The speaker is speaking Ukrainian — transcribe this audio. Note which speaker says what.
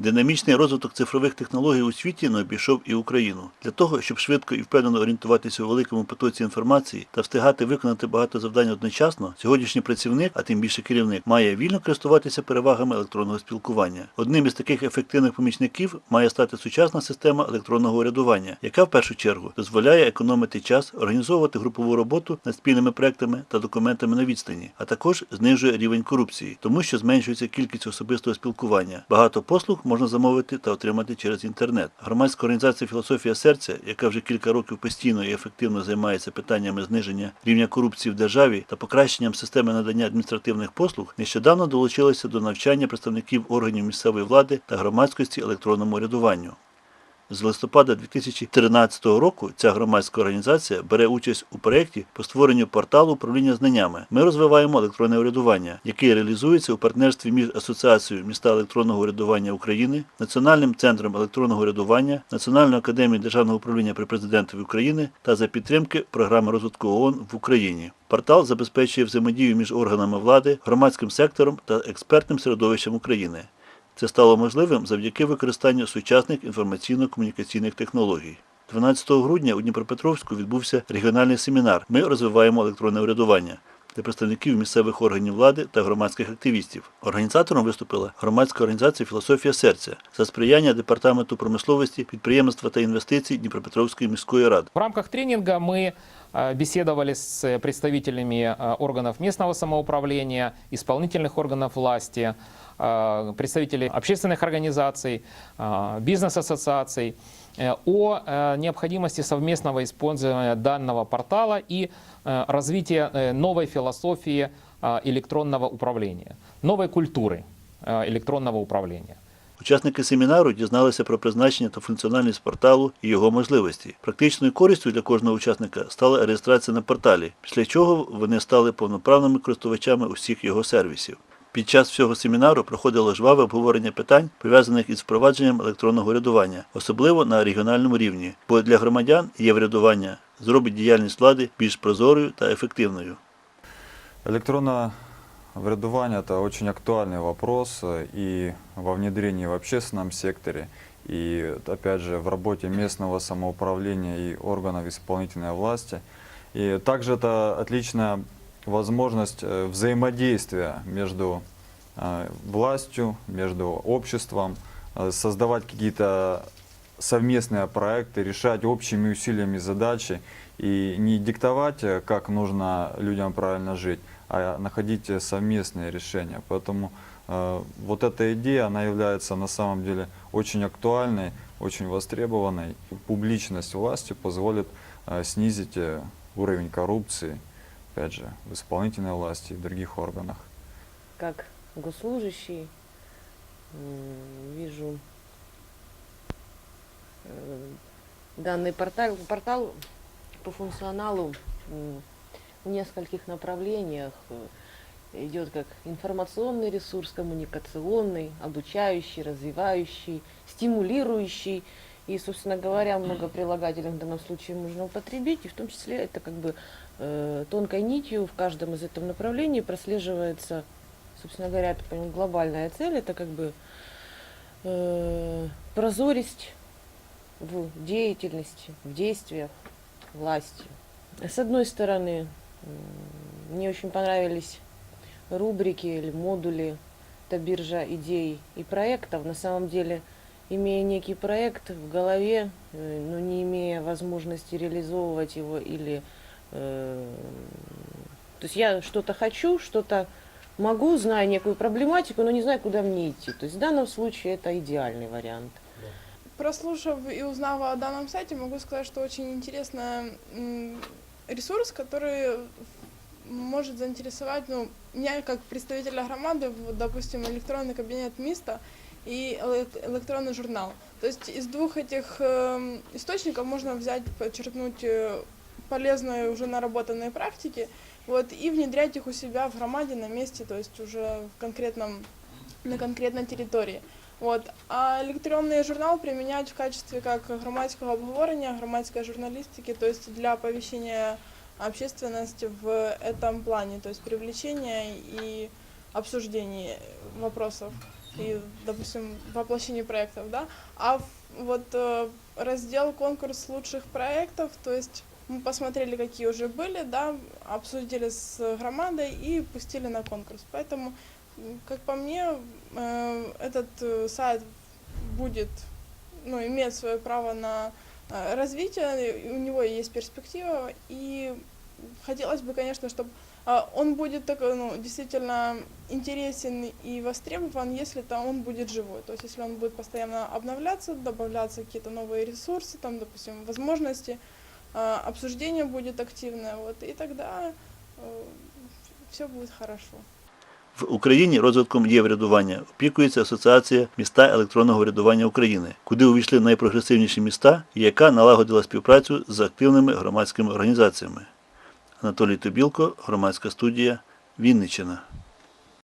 Speaker 1: Динамічний розвиток цифрових технологій у світі не обійшов і Україну. Для того, щоб швидко і впевнено орієнтуватися у великому потоці інформації та встигати виконати багато завдань одночасно, сьогоднішній працівник, а тим більше керівник, має вільно користуватися перевагами електронного спілкування. Одним із таких ефективних помічників має стати сучасна система електронного урядування, яка в першу чергу дозволяє економити час, організовувати групову роботу над спільними проектами та документами на відстані, а також знижує рівень корупції, тому що зменшується кількість особистого спілкування. Багато послуг можна замовити та отримати через інтернет. Громадська організація Філософія серця, яка вже кілька років постійно і ефективно займається питаннями зниження рівня корупції в державі та покращенням системи надання адміністративних послуг, нещодавно долучилася до навчання представників органів місцевої влади та громадськості електронному урядуванню. З листопада 2013 року ця громадська організація бере участь у проєкті по створенню порталу управління знаннями. Ми розвиваємо електронне урядування, який реалізується у партнерстві між Асоціацією міста електронного урядування України, Національним центром електронного урядування, Національною академією державного управління при президентові України та за підтримки програми розвитку ООН в Україні. Портал забезпечує взаємодію між органами влади, громадським сектором та експертним середовищем України. Це стало можливим завдяки використанню сучасних інформаційно-комунікаційних технологій. 12 грудня у Дніпропетровську відбувся регіональний семінар Ми розвиваємо електронне урядування для представників місцевих органів влади та громадських активістів. Організатором виступила громадська організація Філософія серця за сприяння департаменту промисловості, підприємства та інвестицій Дніпропетровської міської ради.
Speaker 2: В рамках тренинга мы э, беседовали с представителями э, органов местного самоуправления, исполнительных органов власти, э, представителей общественных организаций, э, бизнес-ассоциаций э, о э, необходимости совместного использования данного портала и э, развития э, новой философии э, электронного управления, новой культуры э, электронного управления.
Speaker 1: Учасники семінару дізналися про призначення та функціональність порталу і його можливості. Практичною користю для кожного учасника стала реєстрація на порталі, після чого вони стали повноправними користувачами усіх його сервісів. Під час всього семінару проходило жваве обговорення питань, пов'язаних із впровадженням електронного урядування, особливо на регіональному рівні, бо для громадян є врядування зробить діяльність влади більш прозорою та ефективною.
Speaker 3: Электронное вредование – это очень актуальный вопрос э, и во внедрении в общественном секторе, и опять же в работе местного самоуправления и органов исполнительной власти. И также это отличная возможность э, взаимодействия между э, властью, между обществом, э, создавать какие-то совместные проекты, решать общими усилиями задачи и не диктовать, как нужно людям правильно жить, а находить совместные решения. Поэтому вот эта идея, она является на самом деле очень актуальной, очень востребованной. Публичность власти позволит снизить уровень коррупции, опять же, в исполнительной власти и в других органах.
Speaker 4: как госслужащий вижу э, данный портал, портал по функционалу в нескольких направлениях э, идет как информационный ресурс, коммуникационный, обучающий, развивающий, стимулирующий. И, собственно говоря, много прилагательных в данном случае можно употребить, и в том числе это как бы э, тонкой нитью в каждом из этого направлений прослеживается, собственно говоря, это по-моему, глобальная цель, это как бы э, прозористь в деятельности, в действиях власти. С одной стороны, мне очень понравились рубрики или модули, это биржа идей и проектов. На самом деле, имея некий проект в голове, э, но не имея возможности реализовывать его или... э, То есть я что-то хочу, что-то могу, знаю некую проблематику, но не знаю, куда мне идти. То есть в данном случае это идеальный вариант.
Speaker 5: Прослушав и узнав о данном сайте, могу сказать, что очень интересный м, ресурс, который может заинтересовать ну, меня как представителя громады, вот, допустим, электронный кабинет МИСТа и эле- электронный журнал. То есть из двух этих эм, источников можно взять, подчеркнуть э, полезные уже наработанные практики вот, и внедрять их у себя в громаде на месте, то есть уже в конкретном, на конкретной территории. Вот. А электронный журнал применять в качестве как громадського обговорення, громадской журналистики, то есть для оповещения общественности в этом плане, то есть привлечения и обсуждений вопросов. И, допустим, воплощение проектов, да. А вот э, раздел конкурс лучших проектов, то есть мы посмотрели, какие уже были, да, обсудили с громадой и пустили на конкурс. Поэтому, как по мне, э, этот э, сайт будет, ну, имеет свое право на развитие, у него есть перспектива, и хотелось бы, конечно, чтобы он будет такой, ну, действительно интересен и востребован, если там он будет живой. То есть если он будет постоянно обновляться, добавляться какие-то новые ресурсы, там, допустим, возможности, э, обсуждение будет активное, вот, и тогда все будет хорошо.
Speaker 1: В Україні розвитком є-врядування опікується Асоціація міста електронного врядування України, куди увійшли найпрогресивніші міста і яка налагодила співпрацю з активними громадськими організаціями. Анатолій Тобілко, громадська студія, Вінниччина.